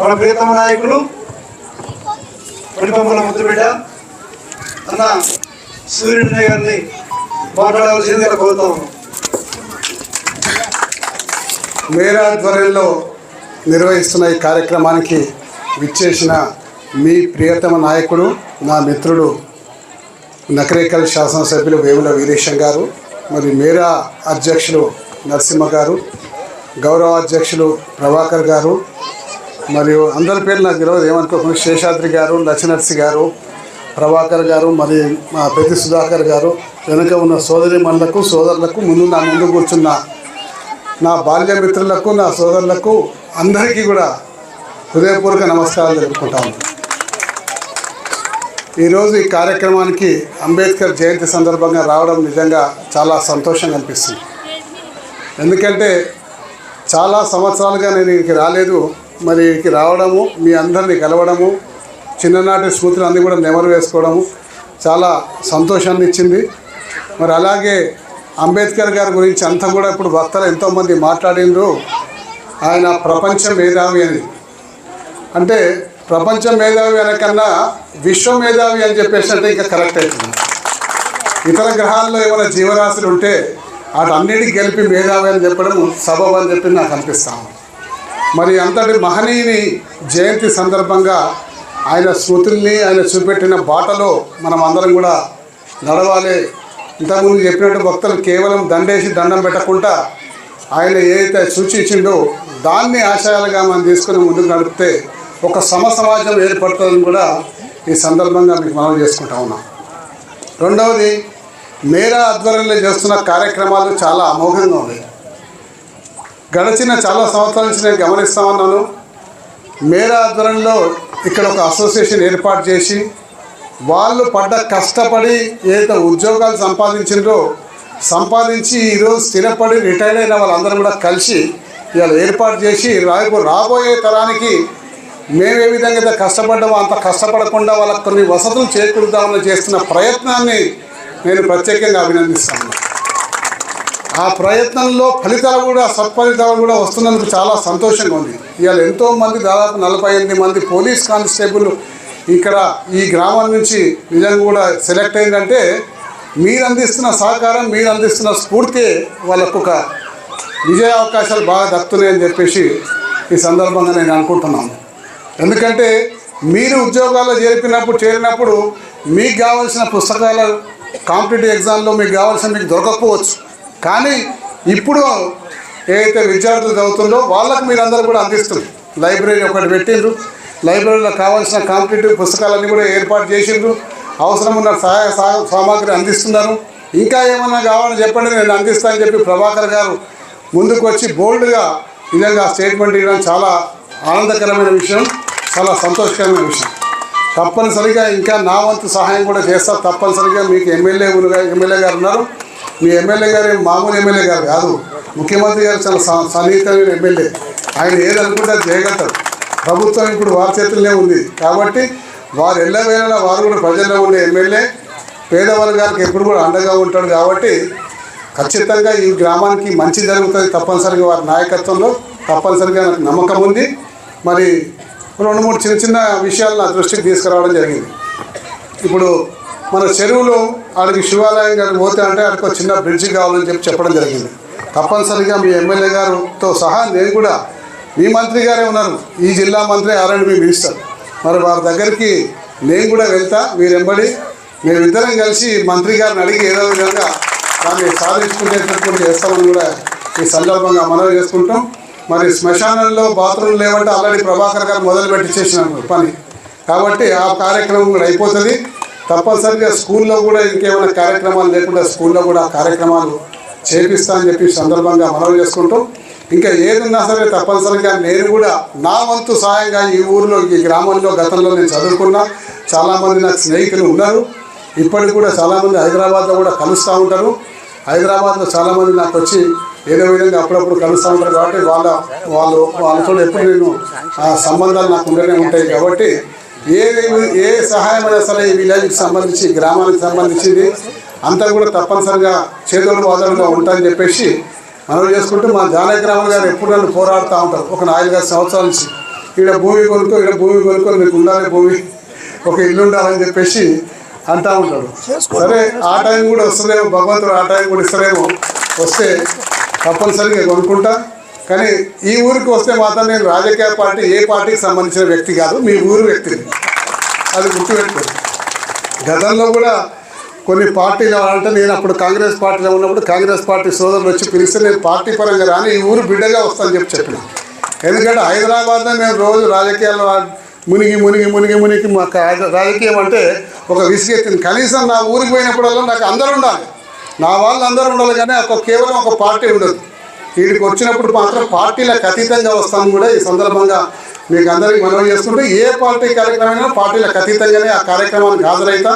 మన ప్రియతమ నాయకులు పడిపంపుల ముద్దుబిడ్డ అన్న సూర్యుడి గారిని మాట్లాడవలసిందిగా కోరుతా మేరా ఆధ్వర్యంలో నిర్వహిస్తున్న ఈ కార్యక్రమానికి విచ్చేసిన మీ ప్రియతమ నాయకుడు నా మిత్రుడు నకరేకల్ శాసనసభ్యులు వేముల వీరేశం గారు మరి మేరా అధ్యక్షులు నరసింహ గారు గౌరవ అధ్యక్షులు ప్రభాకర్ గారు మరియు అందరి పేర్లు నాకు తెలియదు. ఏమనుకోకుండా శేషాద్రి గారు లక్ష్మణర్సి గారు ప్రభాకర్ గారు మరి మా పెద్ది సుధాకర్ గారు వెనుక ఉన్న సోదరి మనులకు సోదరులకు ముందు నా ముందు కూర్చున్న నా బాల్య మిత్రులకు నా సోదరులకు అందరికీ కూడా హృదయపూర్వక నమస్కారాలు తెలుపుకుంటాము ఈరోజు ఈ కార్యక్రమానికి అంబేద్కర్ జయంతి సందర్భంగా రావడం నిజంగా చాలా సంతోషంగా అనిపిస్తుంది. ఎందుకంటే చాలా సంవత్సరాలుగా నేను ఇక్కడికి రాలేదు. మరి రావడము మీ అందరిని కలవడము చిన్ననాటి స్మృతులు అన్నీ కూడా నెమరు వేసుకోవడము చాలా సంతోషాన్ని ఇచ్చింది. మరి అలాగే అంబేద్కర్ గారి గురించి అంతా కూడా ఇప్పుడు వక్తలు ఎంతోమంది మాట్లాడిండ్రు. ఆయన ప్రపంచ మేధావి అని. అంటే ప్రపంచ మేధావి అనకన్నా విశ్వ మేధావి అని చెప్పేసి అంటే ఇంకా కరెక్ట్ అవుతుంది ఇతర గ్రహాల్లో ఏమైనా జీవరాశులు ఉంటే వాటన్నిటికి గెలిపి మేధావి అని చెప్పడం సబబ్ అని చెప్పి నాకు అనిపిస్తాను మరి అంతటి మహనీయుని జయంతి సందర్భంగా ఆయన స్మృతుల్ని ఆయన చూపెట్టిన బాటలో మనం అందరం కూడా నడవాలి. ఇంతకుముందు చెప్పినట్టు భక్తులు కేవలం దండేసి దండం పెట్టకుండా ఆయన ఏదైతే సూచించిండో దాన్ని ఆశయాలుగా మనం తీసుకుని ముందుకు నడిపితే ఒక సమ సమాజం ఏర్పడుతుందని కూడా ఈ సందర్భంగా మీకు మనం చేసుకుంటా ఉన్నాం. రెండవది మేరా ఆధ్వర్యంలో చేస్తున్న కార్యక్రమాలు చాలా అమోఘంగా ఉన్నాయి. గడిచిన చాలా సంవత్సరాల నుంచి నేను గమనిస్తా ఉన్నాను మేరా ఆధ్వర్యంలో ఇక్కడ ఒక అసోసియేషన్ ఏర్పాటు చేసి వాళ్ళు పడ్డ కష్టపడి ఏదైతే ఉద్యోగాలు సంపాదించిండ్రో సంపాదించి ఈరోజు స్థిరపడి రిటైర్ అయిన వాళ్ళందరూ కూడా కలిసి ఇవాళ ఏర్పాటు చేసి రాబో రాబోయే తరానికి మేము ఏ విధంగా అయితే కష్టపడ్డామో అంత కష్టపడకుండా వాళ్ళకి కొన్ని వసతులు చేకూరుదామని చేస్తున్న ప్రయత్నాన్ని నేను ప్రత్యేకంగా అభినందిస్తాను. ఆ ప్రయత్నంలో ఫలితాలు కూడా సత్ఫలితాలు కూడా వస్తున్నందుకు చాలా సంతోషంగా ఉంది. ఇవాళ ఎంతో మంది దాదాపు నలభై ఎనిమిది మంది పోలీస్ కానిస్టేబుల్ ఇక్కడ ఈ గ్రామం నుంచి నిజంగా కూడా సెలెక్ట్ అయిందంటే మీరు అందిస్తున్న సహకారం మీరు అందిస్తున్న స్ఫూర్తి వాళ్ళకు ఒక విజయ అవకాశాలు బాగా దక్కుతున్నాయని చెప్పేసి ఈ సందర్భంగా నేను అనుకుంటున్నాను. ఎందుకంటే మీరు ఉద్యోగాల్లో చేరిపినప్పుడు చేరినప్పుడు మీకు కావాల్సిన పుస్తకాల కాంపిటేటివ్ ఎగ్జామ్లో మీకు కావాల్సిన మీకు దొరకకపోవచ్చు. కానీ ఇప్పుడు ఏదైతే విద్యార్థులు చదువుతుందో వాళ్ళకు మీరు అందరూ కూడా అందిస్తుంది. లైబ్రరీ ఒకటి పెట్టిండ్రు. లైబ్రరీలో కావాల్సిన కాంపిటేటివ్ పుస్తకాలన్నీ కూడా ఏర్పాటు చేసిండ్రు. అవసరం ఉన్న సహాయ సామాగ్రి అందిస్తున్నారు. ఇంకా ఏమన్నా కావాలని చెప్పండి నేను అందిస్తానని చెప్పి ప్రభాకర్ గారు ముందుకు వచ్చి బోల్డ్గా నిజంగా స్టేట్మెంట్ ఇవ్వడం చాలా ఆనందకరమైన విషయం చాలా సంతోషకరమైన విషయం. తప్పనిసరిగా ఇంకా నా వంతు సహాయం కూడా చేస్తా. తప్పనిసరిగా మీకు ఎమ్మెల్యే ఎమ్మెల్యే గారు ఉన్నారు. మీ ఎమ్మెల్యే గారు మామూలు ఎమ్మెల్యే గారు కాదు. ముఖ్యమంత్రి గారు చాలా సన్నిహితమైన ఎమ్మెల్యే. ఆయన ఏదనుకుంటే అది చేయగలుగుతారు. ప్రభుత్వం ఇప్పుడు వారి చేతుల్లోనే ఉంది. కాబట్టి వారు ఎల్లవేళలా వారు కూడా ప్రజల్లో ఉండే ఎమ్మెల్యే. పేదవర్గానికి ఎప్పుడు కూడా అండగా ఉంటాడు కాబట్టి ఖచ్చితంగా ఈ గ్రామానికి మంచి జరుగుతుంది తప్పనిసరిగా వారి నాయకత్వంలో. తప్పనిసరిగా నాకు నమ్మకం ఉంది. మరి రెండు మూడు చిన్న చిన్న విషయాలు నా దృష్టికి తీసుకురావడం జరిగింది. ఇప్పుడు మన చెరువులో వాళ్ళకి శివాలయం గారు పోతే అంటే వాళ్ళకి ఒక చిన్న బ్రిడ్జి కావాలని చెప్పి చెప్పడం జరిగింది. తప్పనిసరిగా మీ ఎమ్మెల్యే గారితో సహా నేను కూడా మీ మంత్రి గారే ఉన్నారు. ఈ జిల్లా మంత్రి ఆర్ఎండ్ మీ మినిస్టర్. మరి వారి దగ్గరికి నేను కూడా వెళ్తా మీరెంబడి మేమిద్దరం కలిసి మంత్రి గారిని అడిగి ఏదో విధంగా దాన్ని సాధించుకునేటటువంటి చేస్తామని కూడా ఈ సందర్భంగా మనవి చేసుకుంటాం. మరి శ్మశానంలో బాత్రూమ్ లేవంటే ఆల్రెడీ ప్రభాకర్ గారు మొదలు పెట్టి చేసిన పని. కాబట్టి ఆ కార్యక్రమం కూడా అయిపోతుంది. తప్పనిసరిగా స్కూల్లో కూడా ఇంకేమైనా కార్యక్రమాలు లేకుండా స్కూల్లో కూడా కార్యక్రమాలు చేపిస్తానని చెప్పి సందర్భంగా మనవి చేసుకుంటాం ఇంకా ఏదన్నా సరే తప్పనిసరిగా నేను కూడా నా వంతు సహాయంగా ఈ ఊరిలో ఈ గ్రామంలో గతంలో నేను చదువుకున్నా చాలామంది నాకు స్నేహితులు ఉన్నారు. ఇప్పటికి కూడా చాలామంది హైదరాబాద్లో కూడా కలుస్తూ ఉంటారు. హైదరాబాద్లో చాలామంది నాకు వచ్చి ఏదో విధంగా అప్పుడప్పుడు కలుస్తూ ఉంటారు కాబట్టి వాళ్ళ వాళ్ళు వాళ్ళతో ఎప్పుడు నేను సంబంధాలు నాకు ఉండనే ఉంటాయి కాబట్టి ఏ ఏ సహాయమైనా సరే ఈ విలేజ్కి సంబంధించి గ్రామానికి సంబంధించింది అంతా కూడా తప్పనిసరిగా చేదోడు వాదనగా ఉంటాయని చెప్పేసి మనం చేసుకుంటూ మా జానకి రామన్ గారు ఎప్పుడు నన్ను పోరాడుతూ ఉంటారు. ఒక నాలుగైదు సంవత్సరాల నుంచి ఇక్కడ భూమి కొనుక్కో ఇక్కడ భూమి కొనుక్కో మీకు ఉండాలి భూమి ఒక ఇల్లు ఉండాలని చెప్పేసి అంటా ఉంటాడు. సరే ఆ టైం కూడా వస్తుందేమో భగవంతుడు ఆ టైం కూడా ఇస్తారేమో వస్తే తప్పనిసరిగా కొనుక్కుంటా. కానీ ఈ ఊరికి వస్తే మాత్రం నేను రాజకీయ పార్టీ ఏ పార్టీకి సంబంధించిన వ్యక్తి కాదు మీ ఊరు వ్యక్తిని అది గుర్తుపెట్టుకోండి గతంలో కూడా కొన్ని పార్టీలు అంటే నేను అప్పుడు కాంగ్రెస్ పార్టీలో ఉన్నప్పుడు కాంగ్రెస్ పార్టీ సోదరులు వచ్చి పిలిస్తే నేను పార్టీ పరంగా రాని ఈ ఊరు బిడ్డగా వస్తానని చెప్పి చెప్పిన. ఎందుకంటే హైదరాబాద్లో మేము రోజు రాజకీయాల్లో మునిగి మునిగి మునిగి మునిగి మాకు రాజకీయం అంటే ఒక విసిగెత్తింది. కనీసం నా ఊరికి పోయినప్పుడల్లా నాకు అందరూ ఉండాలి. నా వాళ్ళు అందరూ ఉండాలి కానీ ఒక కేవలం ఒక పార్టీ ఉండదు. వీడికి వచ్చినప్పుడు మాత్రం పార్టీలకు అతీతంగా వస్తాను కూడా ఈ సందర్భంగా మీకు అందరికీ మనవి చేసుకుంటూ ఏ పార్టీ కార్యక్రమమైనా పార్టీలకు అతీతంగానే ఆ కార్యక్రమానికి హాజరైతా.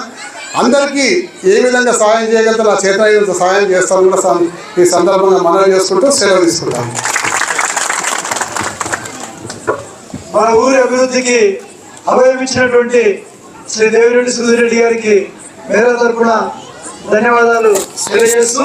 అందరికీ ఏ విధంగా సహాయం చేయగలుగుతా నా చేతనైనంత సహాయం చేస్తాను కూడా ఈ సందర్భంగా మనవి చేసుకుంటూ సెలవు తీసుకుంటాను మన ఊరి అభివృద్ధికి అభయం శ్రీదేవిరెడ్డి శ్రీ దేవిరెడ్డి సుధీరెడ్డి గారికి మేర తరపున ధన్యవాదాలు తెలియజేస్తూ